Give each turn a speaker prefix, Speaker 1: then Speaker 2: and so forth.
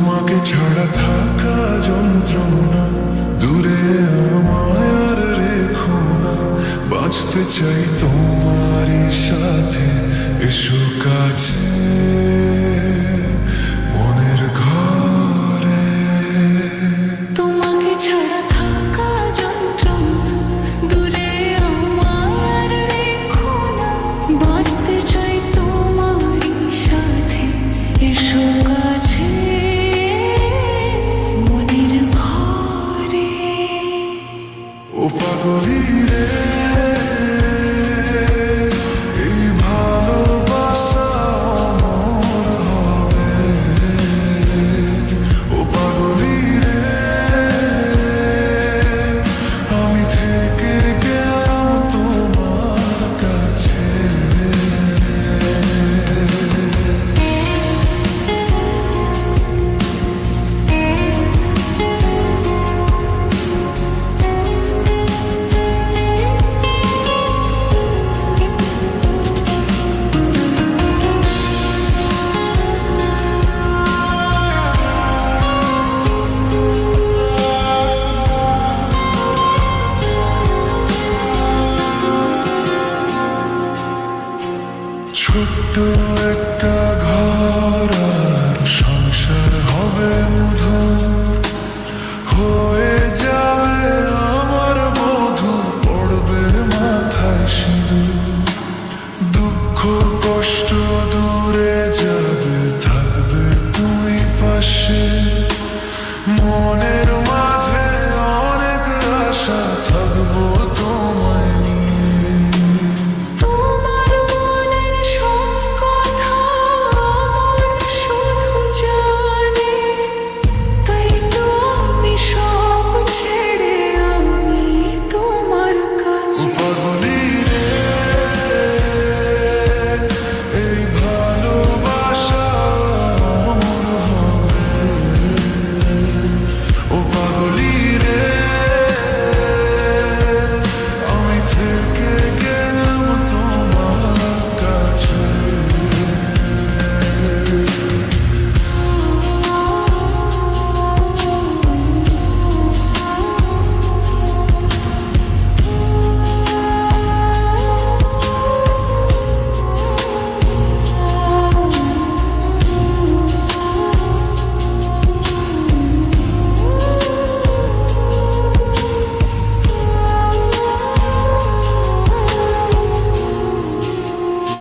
Speaker 1: তোমাকে ছাড়া থাকা যন্ত্রণা দূরে আমার রেখো না। বাঁচতে চাই তোমারই সাথে এসো কাছে।
Speaker 2: o pagode. ছোট্ট সংসার হবে আমার পড়বে মাথায় দুঃখ কষ্ট যাবে থাকবে পাশে। মনে